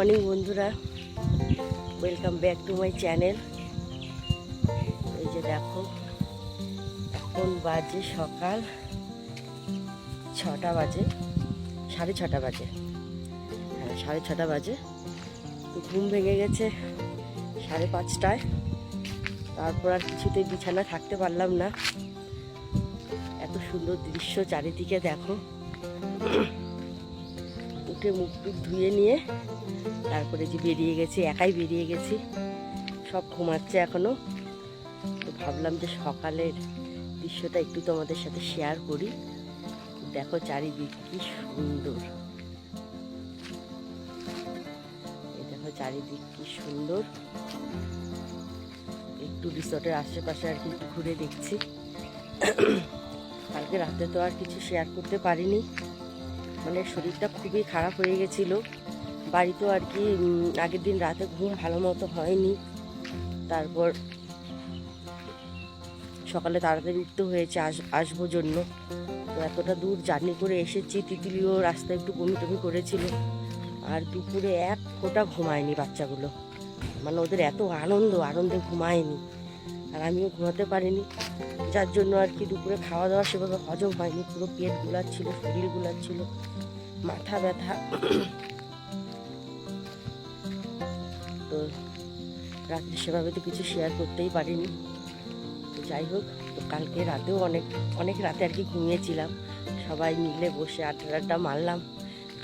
Morning, বন্ধুরা। Welcome back to my channel এই যে দেখো, এখন বাজে সকাল ছটা বাজে, সাড়ে ছটা বাজে। হ্যাঁ সাড়ে ছটা বাজে। ঘুম ভেঙে গেছে সাড়ে পাঁচটায়। তারপর আর কিছুতেই বিছানা থাকতে পারলাম না। এত সুন্দর দৃশ্য চারিদিকে দেখো। উঠে মুখ টুক ধুয়ে নিয়ে তারপরে যে বেরিয়ে গেছি, একাই বেরিয়ে গেছি। সব ঘুমাচ্ছে এখনও তো ভাবলাম যে সকালের দৃশ্যটা একটু তোমাদের সাথে শেয়ার করি। দেখো চারিদিক কি সুন্দর। দেখো চারিদিক কি সুন্দর। একটু রিসর্টের আশেপাশে আর কি ঘুরে দেখছি। কালকে রাতে তো আর কিছু শেয়ার করতে পারিনি। মানে শরীরটা খুবই খারাপ হয়ে গেছিল। বাড়িতেও আর কি আগের দিন রাতে ঘুম ভালো মতো হয়নি। তারপর সকালে তাড়াতাড়ি উঠতে হয়েছে আস, আসব জন্য। তো এতটা দূর জার্নি করে এসেছি, তিতলিও রাস্তায় একটু বমি টমি করেছিল। আর দুপুরে এক ফোঁটা ঘুমায়নি বাচ্চাগুলো। মানে ওদের এত আনন্দ, আনন্দে ঘুমায়নি। আর আমিও ঘুমাতে পারিনি। যার জন্য আর কি দুপুরে খাওয়া দাওয়া সেভাবে হজম হয়নি। পুরো পেট গুলাচ্ছিল, শরীর গুলাচ্ছিল। মাথা ব্যথা। তো রাত্রে সেভাবে তো কিছু শেয়ার করতেই পারিনি। তো যাই হোক, তো কালকে রাতেও অনেক অনেক রাতে আর কি ঘুমিয়েছিলাম। সবাই মিলে বসে আড্ডা আড্ডা মারলাম।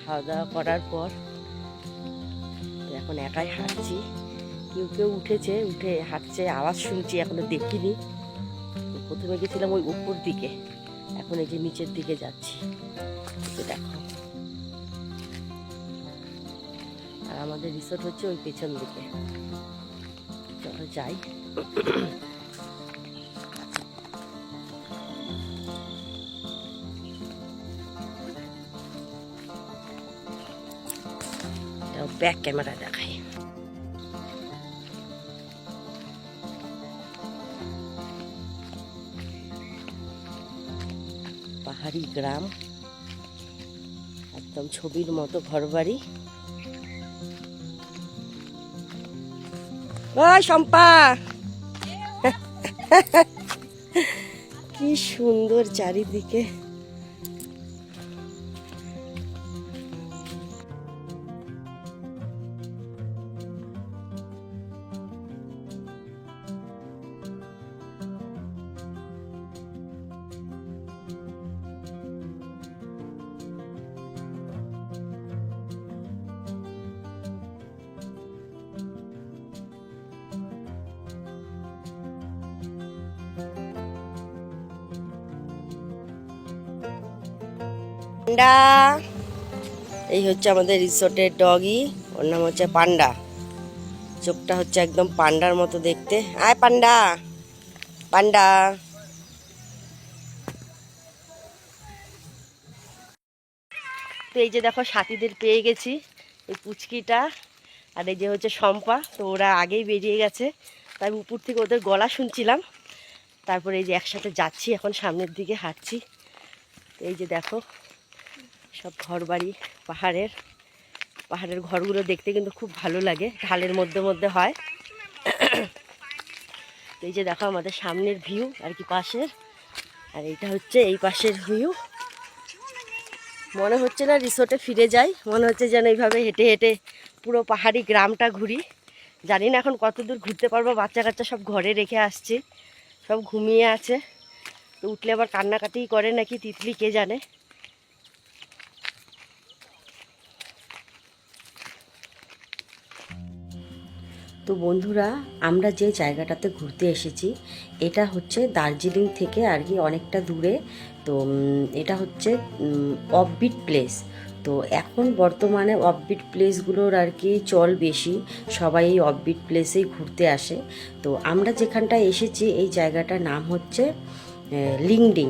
খাওয়া দাওয়া করার পর এখন একাই হাঁটছি। কেউ কেউ উঠেছে, উঠে হাঁটছে, আওয়াজ শুনছি, এখনও দেখিনি। প্রথমে গেছিলাম ওই উপর দিকে। এখন এই যে নিচের দিকে যাচ্ছি। দেখো। আর আমাদের রিসোর্ট হচ্ছে ওই পেছন দিকে। চলো যাই। ব্যাক ক্যামেরা দেখাই। পাহাড়ি গ্রাম। একদম ছবির মতো ঘরবাড়ি। ওই শম্পা। কি সুন্দর চারিদিকে। হচ্ছে আমাদের রিসোর্টের ডগি, ওর নাম হচ্ছে পান্ডা। চোখটা হচ্ছে একদম পান্ডার মতো দেখতে। আয় পান্ডা পান্ডা। তো এই যে দেখো, সাথীদের পেয়ে গেছি, এই পুচকিটা আর এই যে হচ্ছে শম্পা। তো ওরা আগেই বেরিয়ে গেছে। তাই উপর থেকে ওদের গলা শুনছিলাম। তারপরে এই যে একসাথে যাচ্ছি, এখন সামনের দিকে হাঁটছি। তো এই যে দেখো সব ঘর বাড়ি পাহাড়ের পাহাড়ের ঘরগুলো দেখতে কিন্তু খুব ভালো লাগে, ঢালের মধ্যে মধ্যে হয়। এই যে দেখো আমাদের সামনের ভিউ, আর কি পাশের, আর এইটা হচ্ছে এই পাশের ভিউ। মনে হচ্ছে না রিসোর্টে ফিরে যাই, মনে হচ্ছে যেন এইভাবে হেঁটে হেঁটে পুরো পাহাড়ি গ্রামটা ঘুরি। জানি না এখন কত দূর ঘুরতে পারব বাচ্চা কাচ্চা সব ঘরে রেখে আসছি, সব ঘুমিয়ে আছে। তো উঠলে আবার কান্নাকাটি করে নাকি তিতলি, কে জানে? তো বন্ধুরা, আমরা যে জায়গাটাতে ঘুরতে এসেছি, এটা হচ্ছে দার্জিলিং থেকে আর কি অনেকটা দূরে। তো এটা হচ্ছে অফবিট প্লেস তো এখন বর্তমানে অফবিট প্লেসগুলোর আর কি চল বেশি। সবাই এই অফবিট প্লেসেই ঘুরতে আসে। তো আমরা যেখানটায় এসেছি, এই জায়গাটার নাম হচ্ছে লিংডিং।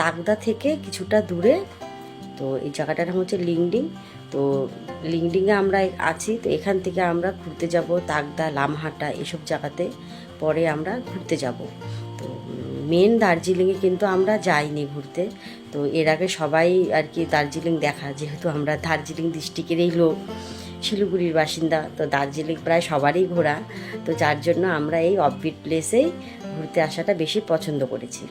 তাকদা থেকে কিছুটা দূরে। তো এই জায়গাটার নাম হচ্ছে লিংডিং। তো লিংডিংয়ে আমরা আছি, তো এখান থেকে আমরা ঘুরতে যাব তাকদা লামহাটা এসব জায়গাতে। পরে আমরা ঘুরতে যাব। তো মেন দার্জিলিংয়ে কিন্তু আমরা যাইনি ঘুরতে। তো এর আগে সবাই আর কি দার্জিলিং দেখা, যেহেতু আমরা দার্জিলিং ডিস্ট্রিক্টেরই লোক। শিলিগুড়ির বাসিন্দা, তো দার্জিলিং প্রায় সবারই ঘোরা। তো যার জন্য আমরা এই অফবিট প্লেসেই ঘুরতে আসাটা বেশি পছন্দ করেছি।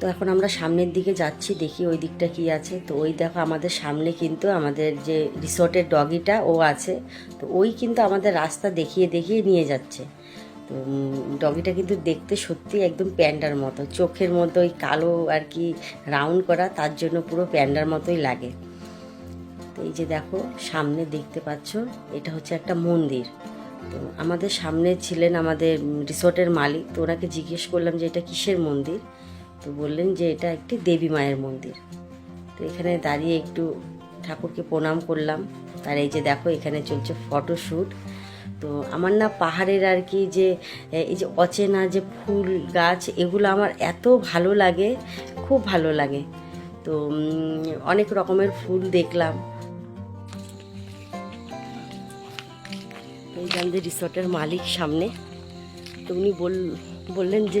তো এখন আমরা সামনের দিকে যাচ্ছি, দেখি ওই দিকটা কি আছে। তো ওই দেখো আমাদের সামনে কিন্তু আমাদের যে রিসোর্টের ডগিটা ও আছে, তো ওই কিন্তু আমাদের রাস্তা দেখিয়ে দেখিয়ে নিয়ে যাচ্ছে। তো ডগিটা কিন্তু দেখতে সত্যি একদম প্যান্ডার মতো, চোখের মতো ওই কালো আর কি রাউন্ড করা, তার জন্য পুরো প্যান্ডার মতোই লাগে। তো এই যে দেখো, সামনে দেখতে পাচ্ছ, এটা হচ্ছে একটা মন্দির। তো আমাদের সামনে ছিলেন আমাদের রিসোর্টের মালিক, তো ওনাকে জিজ্ঞেস করলাম যে এটা কিসের মন্দির? তো বললেন যে এটা একটি দেবী মায়ের মন্দির। তো এখানে দাঁড়িয়ে একটু ঠাকুরকে প্রণাম করলাম। আর এই যে দেখো, এখানে চলছে ফটোশ্যুট তো আমার না পাহাড়ের আর কি যে এই যে অচেনা যে ফুল গাছ, এগুলো আমার এত ভালো লাগে, খুব ভালো লাগে। তো অনেক রকমের ফুল দেখলাম। এই রিসর্টের মালিক সামনে, তো উনি বল, বললেন যে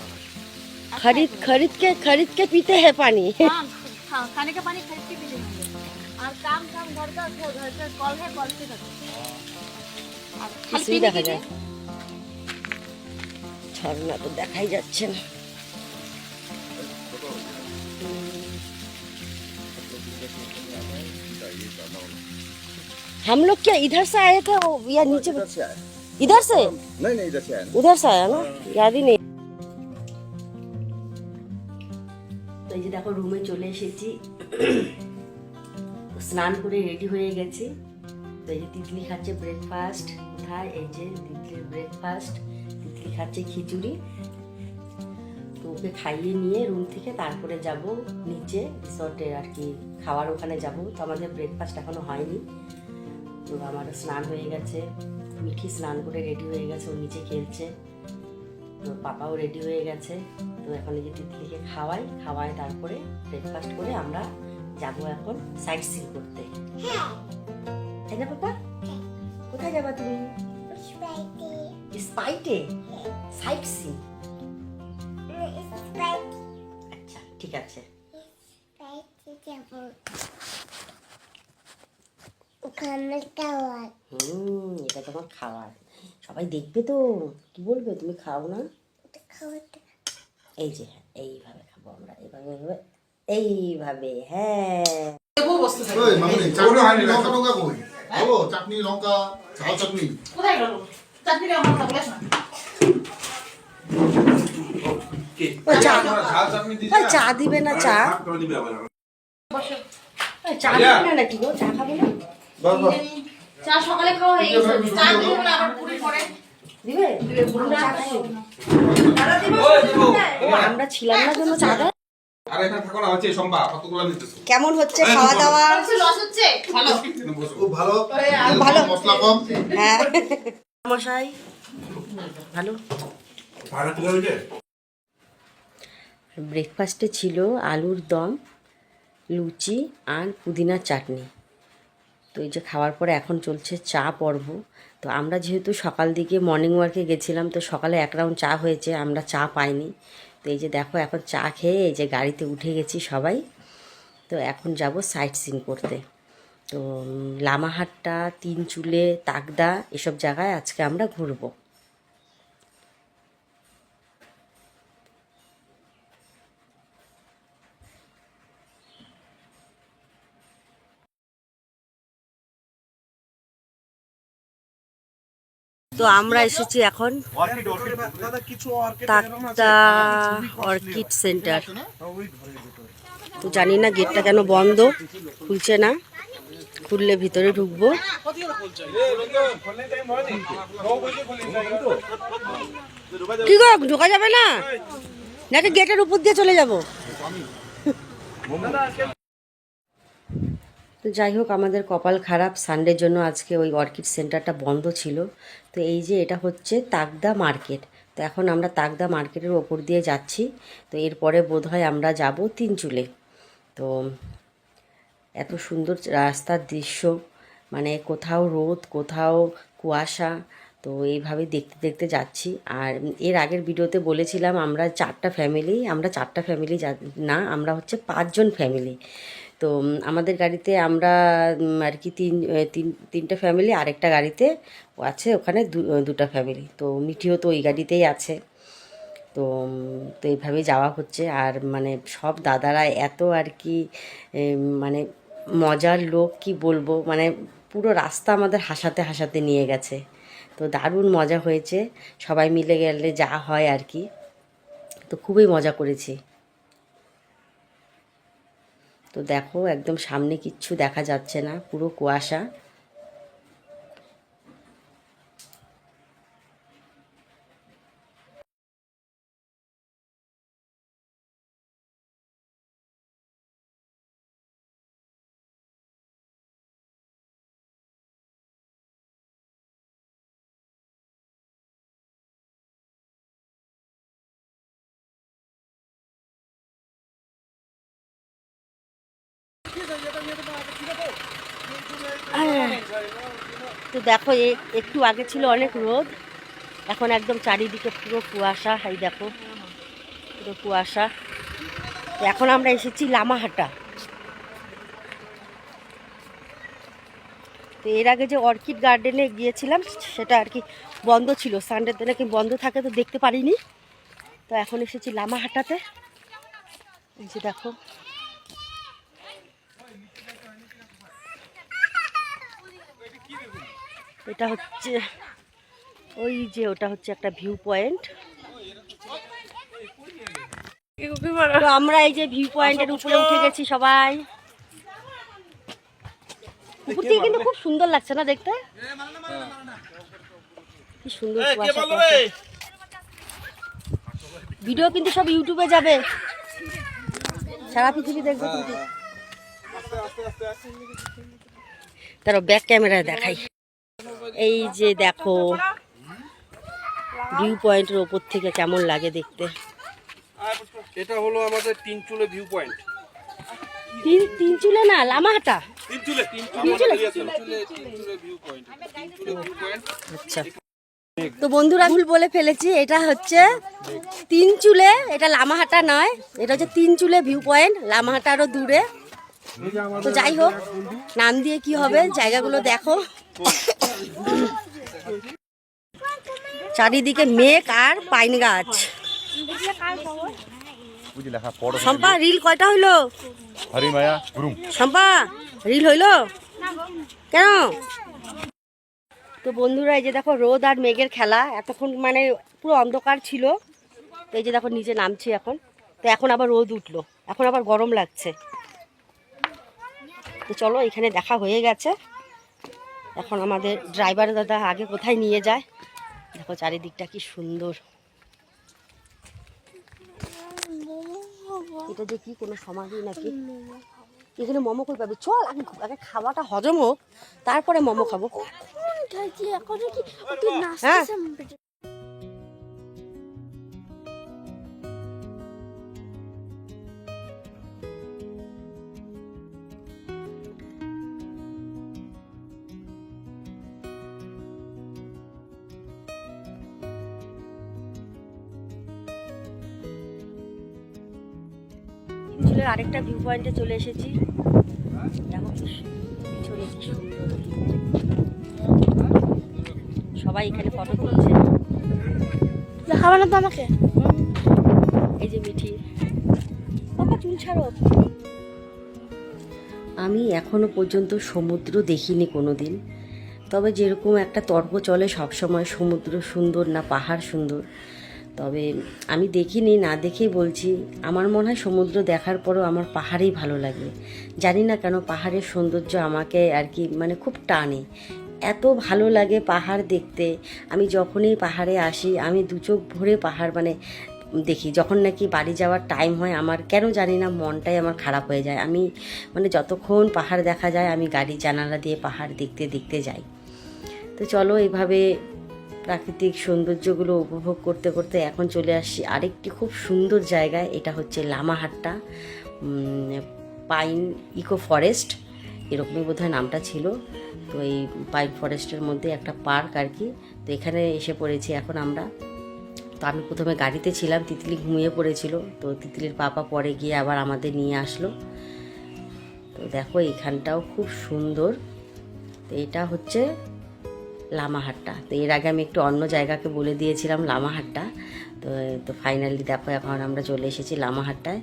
खरीद खरीद के खरीद के पीते हैं पानी हाँ हाँ खाने का पानी खरीद के पीते होंगे और काम काम घर का घर का कॉल है कॉल से करते हैं। और खाली কিছুই पीने দেখা के যায় लिए ঝর্ণা তো দেখাই যাচ্ছে না हम लोग क्या इधर से आए थे वो या नीचे से आए इधर से नहीं नहीं इधर से आए ना उधर से आया ना याद ही नहीं চলে এসেছি। স্নান করে রেডি হয়ে গেছি। তো এই যে তিতলি খাচ্ছে ব্রেকফাস্ট কোথায়? এই যে তিতলির ব্রেকফাস্ট তিতলি খাচ্ছে খিচুড়ি। তো ওকে খাইয়ে নিয়ে রুম থেকে তারপরে যাব নিচে রিসর্টে আর কি। খাওয়ার ওখানে যাব। তো আমাদের ব্রেকফাস্ট এখনও হয়নি। তো আমার স্নান হয়ে গেছে। মিঠি স্নান করে রেডি হয়ে গেছে। ও নিচে খেলছে। তো পাপাও রেডি হয়ে গেছে। তো এখন এই যে খাওয়াই খাওয়াই তারপরে ব্রেকফাস্ট করে আমরা যাব এখন সাইট সিন করতে। তাই না পাপা? কোথায় যাবা তুমি? স্পাইটে সাইট সিন আচ্ছা ঠিক আছে। হুম এটা তোমার খাবার সবাই দেখবে তো। কি বলবে? তুমি খাও না? এই যে হ্যাঁ, এইভাবে খাব আমরা এইভাবে এইভাবে এইভাবে হ্যাঁ। চাটনি লঙ্কা ঝাল চাটনি কোথায় গেল? ও চা। চাটনি চা দিবে না চা। চা দিবে না নাকি গো? চা খাবে না? চা সকালে খাওয়া হয়ে গেছে। চা দিব না আবার পুরি পরে দিবে? আমরা ছিলাম না জন্য চা দেয় কেমন হচ্ছে খাওয়া দাওয়া ভালো। খুব ভালো। ভালো। মশলা কম। হ্যাঁ। মশাই। ভালো। ব্রেকফাস্টে ছিল আলুর দম লুচি আর পুদিনার চাটনি। তো এই যে খাওয়ার পরে এখন চলছে চা পর্ব। তো আমরা যেহেতু সকাল দিকে মর্নিং ওয়ার্কে গেছিলাম, তো সকালে এক রাউন্ড চা হয়েছে, আমরা চা পাইনি। তো এই যে দেখো, এখন চা খেয়ে এই যে গাড়িতে উঠে গেছি সবাই। তো এখন যাব সাইট সিন করতে। তো লামাহাট্টা তিন চুলে তাকদা এসব জায়গায় আজকে আমরা ঘুরবো। তো আমরা এসেছি এখন অর্কিড সেন্টার। তো জানি না গেটটা কেন বন্ধ, খুলছে না। খুললে ভিতরে ঢুকবো। কি গো, ঢোকা যাবে না? নাকি গেটের উপর দিয়ে চলে যাব? তো যাই হোক, আমাদের কপাল খারাপ। সানডের জন্য আজকে ওই অর্কিড সেন্টারটা বন্ধ ছিল। তো এই যে এটা হচ্ছে তাকদা মার্কেট। তো এখন আমরা তাকদা মার্কেটের ওপর দিয়ে যাচ্ছি। তো এরপরে বোধ হয় আমরা যাব তিনচুলে। তো এত সুন্দর রাস্তার দৃশ্য মানে কোথাও রোদ, কোথাও কুয়াশা, তো এইভাবে দেখতে দেখতে যাচ্ছি। আর এর আগের ভিডিওতে বলেছিলাম, আমরা চারটা ফ্যামিলি আমরা চারটা ফ্যামিলি না, আমরা হচ্ছে পাঁচজন ফ্যামিলি তো আমাদের গাড়িতে আমরা আর কি তিন তিন, তিনটে ফ্যামিলি আরেকটা গাড়িতে আছে, ওখানে দুটা ফ্যামিলি তো মিঠিও তো ওই গাড়িতেই আছে। তো তো এইভাবেই যাওয়া হচ্ছে। আর মানে সব দাদারা এত আর কি মানে মজার লোক, কি বলব? মানে পুরো রাস্তা আমাদের হাসাতে হাসাতে নিয়ে গেছে। তো দারুণ মজা হয়েছে। সবাই মিলে গেলে যা হয় আর কি। তো খুবই মজা করেছি। তো দেখো একদম সামনে কিচ্ছু দেখা যাচ্ছে না পুরো কুয়াশা। তো দেখো একটু আগে ছিল অনেক রোদ। এখন একদম চারিদিকে পুরো কুয়াশা, এই দেখো, পুরো কুয়াশা। এখন আমরা এসেছি লামাহাটা। তো এর আগে যে অর্কিড গার্ডেনে গিয়েছিলাম, সেটা আর কি বন্ধ ছিল। সানডের দিনে কি বন্ধ থাকে তো দেখতে পারিনি। তো এখন এসেছি লামাহাটাতে। এই যে দেখো এটা হচ্ছে ওই যে ওটা হচ্ছে একটা ভিউ পয়েন্ট। তো আমরা এই যে ভিউ পয়েন্টের উপরে উঠে গেছি সবাই। উপর থেকে কিন্তু খুব সুন্দর লাগছে না দেখতে? কি সুন্দর। ভিডিও কিন্তু সব ইউটিউবে যাবে। সারা পৃথিবী দেখবে কিন্তু। তার ব্যাক ক্যামেরায় দেখাই। এই যে দেখো ভিউ পয়েন্টের ওপর থেকে কেমন লাগে দেখতে? এটা হলো আমাদের তিন ভিউ পয়েন্ট না লামাহাটা? ভিউ পয়েন্ট আচ্ছা। তো বন্ধুরা ভুল বলে ফেলেছি এটা হচ্ছে তিন চুলে এটা লামাহাটা নয় এটা হচ্ছে তিন চুলে ভিউ পয়েন্ট লামাহাটা আরও দূরে। তো যাই হোক নাম দিয়ে কি হবে জায়গাগুলো দেখো। চারিদিকে মেঘ আর পাইন গাছ। শম্পা রিল কয়টা হইল? শম্পা রিল হইল? কেন? তো বন্ধুরা এই যে দেখো রোদ আর মেঘের খেলা। এতক্ষণ মানে পুরো অন্ধকার ছিল। তো এই যে দেখো নিচে নামছি এখন। তো এখন আবার রোদ উঠল। এখন আবার গরম লাগছে। তো চলো এখানে দেখা হয়ে গেছে। এখন আমাদের ড্রাইভার দাদা আগে কোথায় নিয়ে যায়? দেখো চারিদিকটা কি সুন্দর। এটা যে কি কোনো সমাধি নাকি? এখানে মোমো কই পাবে? চল আগে আগে খাওয়াটা হজম হোক তারপরে মোমো খাব। হ্যাঁ। আরেকটা ভিউ পয়েন্টে চলে এসেছি। দেখো পিছনে কি সুন্দর। সবাই এখানে ফটো তুলছে। দেখাবে না তো আমাকে? এই যে মিঠি। বাবা চুল ছাড়ো। আমি এখনও পর্যন্ত সমুদ্র দেখিনি কোনো দিন তবে যেরকম একটা তর্ক চলে সবসময় সমুদ্র সুন্দর না পাহাড় সুন্দর। তবে আমি দেখিনি, না দেখেই বলছি। আমার মনে হয় সমুদ্র দেখার পরও আমার পাহাড়েই ভালো লাগে। জানি না কেন পাহাড়ের সৌন্দর্য আমাকে আর কি মানে খুব টানে। এত ভালো লাগে পাহাড় দেখতে। আমি যখনই পাহাড়ে আসি, আমি দু চোখ ভরে পাহাড় মানে দেখি। যখন নাকি বাড়ি যাওয়ার টাইম হয়, আমার কেন জানি না মনটাই আমার খারাপ হয়ে যায়। আমি মানে যতক্ষণ পাহাড় দেখা যায়, আমি গাড়ি জানালা দিয়ে পাহাড় দেখতে দেখতে যাই। তো চলো এইভাবে প্রাকৃতিক সৌন্দর্যগুলো উপভোগ করতে করতে এখন চলে আসছি আরেকটি খুব সুন্দর জায়গায়, এটা হচ্ছে লামাহাট্টা পাইন ইকো ফরেস্ট, এরকমই বোধহয় নামটা ছিল। তো এই পাইন ফরেস্টের মধ্যে একটা পার্ক আর কি। তো এখানে এসে পড়েছি এখন আমরা। তো আমি প্রথমে গাড়িতে ছিলাম, তিতলি ঘুমিয়ে পড়েছিল। তো তিতলির পাপা পরে গিয়ে আবার আমাদের নিয়ে আসলো। তো দেখো, এখানটাও খুব সুন্দর। তো এটা হচ্ছে লামাহাট্টা। তো এর আগে আমি একটু অন্য জায়গাকে বলে দিয়েছিলাম লামাহাট্টা। তো তো ফাইনালি দেখো, এখন আমরা চলে এসেছি লামাহাট্টায়।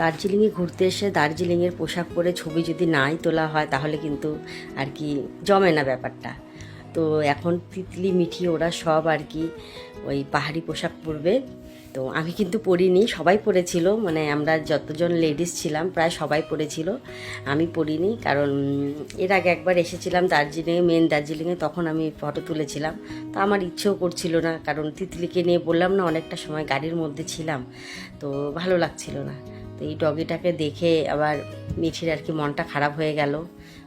দার্জিলিংয়ে ঘুরতে এসে দার্জিলিংয়ের পোশাক পরে ছবি যদি নাই তোলা হয়, তাহলে কিন্তু আর কি জমে না ব্যাপারটা। তো এখন তিতলি, মিঠি ওরা সব আর কি ওই পাহাড়ি পোশাক পরবে। তো আমি কিন্তু পরিনি, সবাই পরেছিল। মানে আমরা যতজন লেডিস ছিলাম, প্রায় সবাই পরেছিল। আমি পরিনি, কারণ এর আগে একবার এসেছিলাম দার্জিলিংয়ে মেন দার্জিলিংয়ে, তখন আমি ফটো তুলেছিলাম। তো আমার ইচ্ছেও করছিল না, কারণ তিতলিকে নিয়ে বললাম না, অনেকটা সময় গাড়ির মধ্যে ছিলাম। তো ভালো লাগছিল না। তো এই ডগিটাকে দেখে আবার মিঠির আর কি মনটা খারাপ হয়ে গেল।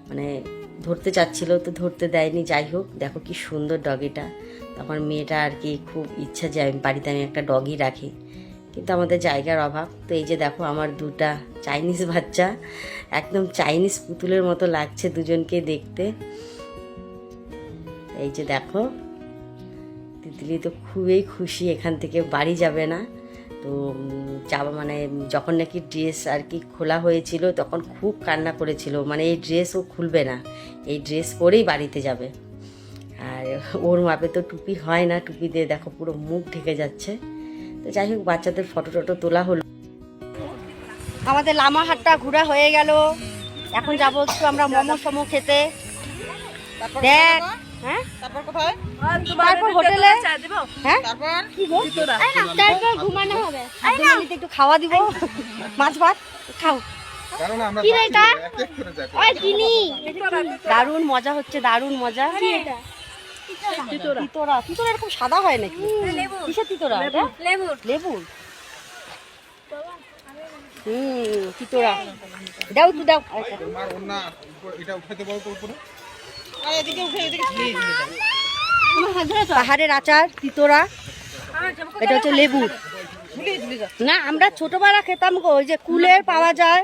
মানে ধরতে চাচ্ছিল, তো ধরতে দেয়নি। যাই হোক, দেখো কি সুন্দর ডগিটা। তখন মেয়েটা আর কি খুব ইচ্ছা যে আমি বাড়িতে আমি একটা ডগি রাখি। কিন্তু আমাদের জায়গার অভাব। তো এই যে দেখো আমার দুটা চাইনিজ বাচ্চা। একদম চাইনিজ পুতুলের মতো লাগছে দুজনকে দেখতে। এই যে দেখো, তিতলি তো খুবই খুশি, এখান থেকে বাড়ি যাবে না। তো যাওয়া মানে যখন নাকি ড্রেস আর কি খোলা হয়েছিল তখন খুব কান্না করেছিল। মানে এই ড্রেস ও খুলবে না। এই ড্রেস পরেই বাড়িতে যাবে। আর ওর মাপে তো টুপি হয় না। টুপি দিয়ে দেখো পুরো মুখ ঢেকে যাচ্ছে। তো যাই হোক বাচ্চাদের ফটো টটো তোলা হলো। আমাদের লামাহাটটা ঘোরা হয়ে গেল। এখন যাব একটু আমরা মোমো সমো খেতে। দেখ হ্যাঁ? তারপর কোথায়? তারপর হোটেলে হ্যাঁ? তারপর? তারপর ঘুমানো একটু খাওয়া দিব। মাছ ভাত খাও। দারুণ মজা হচ্ছে দারুণ মজা। তিতোরা তিতোরা এরকম সাদা হয় নাকি? কিসের তিতোরা লেবুর লেবুর হুম দাও তো দাও। পাহাড়ের আচার তিতোরা এটা হচ্ছে লেবু। ঝুলিয়ে ঝুলিয়ে দাও। না আমরা ছোটবেলা খেতাম গো ওই যে কুলের পাওয়া যায়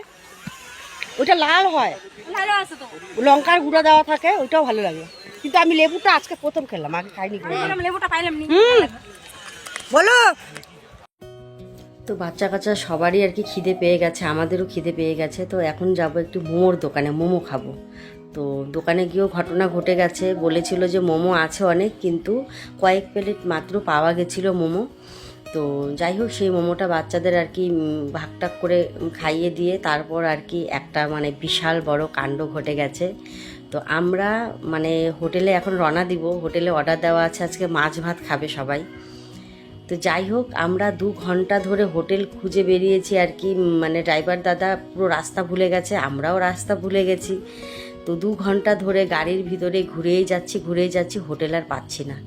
ওটা লাল হয়। ভালো আছে তো। লঙ্কার গুঁড়া দেওয়া থাকে ওইটাও ভালো লাগে। কিন্তু আমি লেবুটা আজকে প্রথম খেলাম আগে খাইনি লেবুটা পাইলাম বলো। তো বাচ্চা কাচ্চা সবারই আর কি খিদে পেয়ে গেছে আমাদেরও খিদে পেয়ে গেছে। তো এখন যাব একটু মোমোর দোকানে মোমো খাব। তো দোকানে গিয়েও ঘটনা ঘটে গেছে বলেছিল যে মোমো আছে অনেক কিন্তু কয়েক প্লেট মাত্র পাওয়া গেছিল মোমো। তো যাই হোক, সেই মোমোটা বাচ্চাদের আর কি ভাগটাক করে খাইয়ে দিয়ে তারপর আর কি একটা মানে বিশাল বড় কাণ্ড ঘটে গেছে। তো আমরা মানে হোটেলে এখন রওনা দিব। হোটেলে অর্ডার দেওয়া আছে, আজকে মাছ ভাত খাবে সবাই। তো যাই হোক, আমরা দু ঘণ্টা ধরে হোটেল খুঁজে বেরিয়েছি আর কি মানে ড্রাইভার দাদা পুরো রাস্তা ভুলে গেছে, আমরাও রাস্তা ভুলে গেছি। তো দু ঘণ্টা ধরে গাড়ির ভিতরে ঘুরেই যাচ্ছি ঘুরেই যাচ্ছি, হোটেল আর পাচ্ছি না।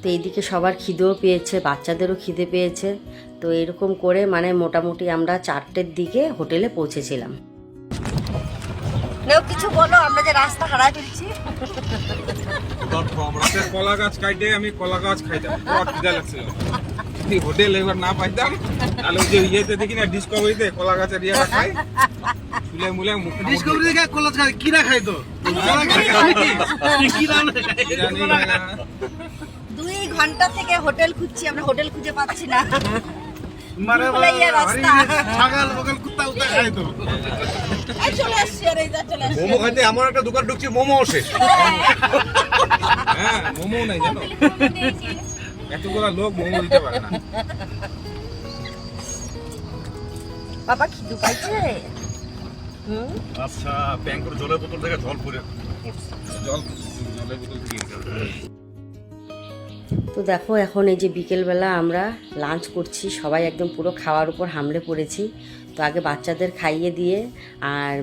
তো এইদিকে সবার খিদেও পেয়েছে বাচ্চাদেরও খিদে পেয়েছে তো এরকম করে মানে মোটামুটি আমরা চারটের দিকে হোটেলে পৌঁছেছিলাম কিছু বলো আমরা যে রাস্তা হারাই ফেলছি কলা গাছ কাটে আমি কলা গাছ খাইতাম লাগছিল যদি হোটেল এবার না পাইতাম তাহলে ওই যে ইয়েতে দেখি না ডিসকভারিতে কলা গাছের ইয়েটা খাই ফুলে মুলে মুখ ডিসকভারি দেখে কলেজ খাই কিনা খাই তো কিনা দুই ঘণ্টা থেকে হোটেল খুঁজছি আমরা হোটেল খুঁজে পাচ্ছি না। মানে মোমো খাইতে এমন একটা দোকান ঢুকছি মোমো হ্যাঁ। মোমো নাই জানো? এতগুলা লোক মোমো দিতে পারে না। বাবা খিদু পাইছে? আচ্ছা ব্যাংকের জলের বোতল থেকে জল পরে জল জলের বোতল দিয়ে তো দেখো, এখন এই যে বিকেলবেলা আমরা লাঞ্চ করছি, সবাই একদম পুরো খাওয়ার উপর হামলে পড়েছি। তো আগে বাচ্চাদের খাইয়ে দিয়ে আর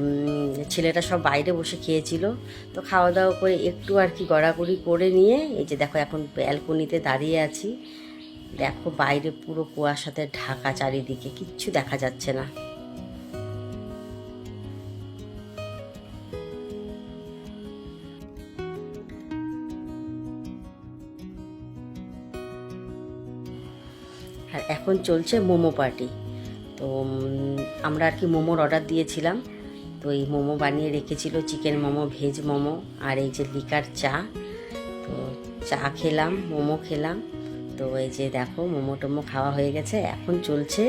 ছেলেটা সব বাইরে বসে খেয়েছিল। তো খাওয়া দাওয়া করে একটু আর কি গড়াগড়ি করে নিয়ে, এই যে দেখো এখন ব্যালকনিতে দাঁড়িয়ে আছি। দেখো বাইরে পুরো কুয়াশাতে ঢাকা চারিদিকে, কিচ্ছু দেখা যাচ্ছে না। আর এখন চলছে মোমো পার্টি। তো আমরা আর কি মোমোর অর্ডার দিয়েছিলাম। তো এই মোমো বানিয়ে রেখেছিল চিকেন মোমো, ভেজ মোমো আর এই যে লিকার চা। তো চা খেলাম, মোমো খেলাম। তো এই যে দেখো, মোমো টোমো খাওয়া হয়ে গেছে। এখন চলছে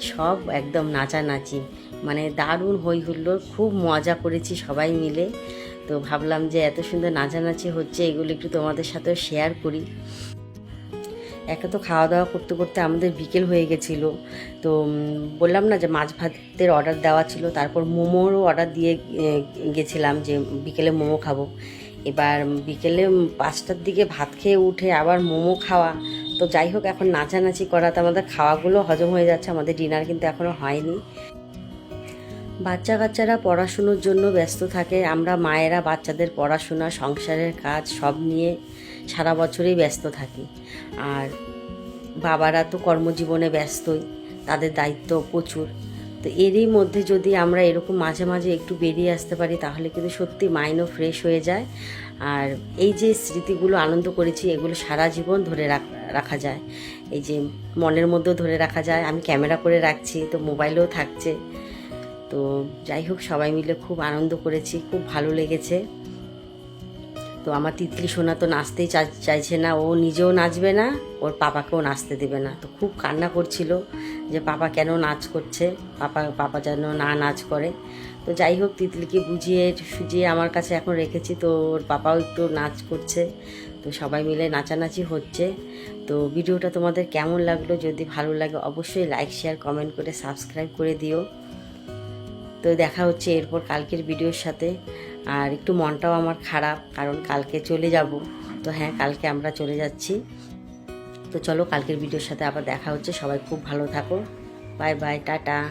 সব একদম নাচানাচি। মানে দারুণ হই হুল্লোড় খুব মজা করেছি সবাই মিলে। তো ভাবলাম যে এত সুন্দর নাচানাচি হচ্ছে, এগুলো একটু তোমাদের সাথেও শেয়ার করি। একে তো খাওয়া দাওয়া করতে করতে আমাদের বিকেল হয়ে গেছিল। তো বললাম না যে মাছ ভাতের অর্ডার দেওয়া ছিল, তারপর মোমোরও অর্ডার দিয়ে গেছিলাম যে বিকেলে মোমো খাব। এবার বিকেলে পাঁচটার দিকে ভাত খেয়ে উঠে আবার মোমো খাওয়া। তো যাই হোক, এখন নাচানাচি করাতে আমাদের খাওয়াগুলো হজম হয়ে যাচ্ছে, আমাদের ডিনার কিন্তু এখনও হয়নি। বাচ্চা কাচ্চারা পড়াশুনোর জন্য ব্যস্ত থাকে, আমরা মায়েরা বাচ্চাদের পড়াশোনা, সংসারের কাজ সব নিয়ে সারা বছরই ব্যস্ত থাকি। আর বাবারা তো কর্মজীবনে ব্যস্তই, তাদের দায়িত্ব প্রচুর। তো এরই মধ্যে যদি আমরা এরকম মাঝে মাঝে একটু বেরিয়ে আসতে পারি, তাহলে কিন্তু সত্যি মাইন্ডও ফ্রেশ হয়ে যায়। আর এই যে স্মৃতিগুলো আনন্দ করেছি, এগুলো সারা জীবন ধরে রাখ- যায়। এই যে মনের মধ্যেও ধরে রাখা যায়। আমি ক্যামেরা করে রাখছি, তো মোবাইলেও থাকছে। তো যাই হোক, সবাই মিলে খুব আনন্দ করেছি, খুব ভালো লেগেছে। তো আমার তিতলি সোনা তো নাচতেই চাইছে না, ও নিজেও নাচবে না, ওর পাপাকেও নাচতে দেবে না। তো খুব কান্না করছিল যে পাপা কেন নাচ করছে, পাপা পাপা যেন না নাচ করে। তো যাই হোক, তিতলিকে বুঝিয়ে সুজিয়ে আমার কাছে এখন রেখেছি, তো ওর পাপাও একটু নাচ করছে। তো সবাই মিলে নাচানাচি হচ্ছে। তো ভিডিওটা তোমাদের কেমন লাগল, যদি ভালো লাগে অবশ্যই লাইক শেয়ার কমেন্ট করে সাবস্ক্রাইব করে দিও। তো দেখা হচ্ছে এরপর কালকের ভিডিওর সাথে। আর একটু মনটাও আমার খারাপ, কারণ কালকে চলে যাব। তো হ্যাঁ কালকে আমরা চলে যাচ্ছি। তো চলো, কালকের ভিডিওর সাথে আবার দেখা হচ্ছে। সবাই খুব ভালো থাকো। Bye bye, tata.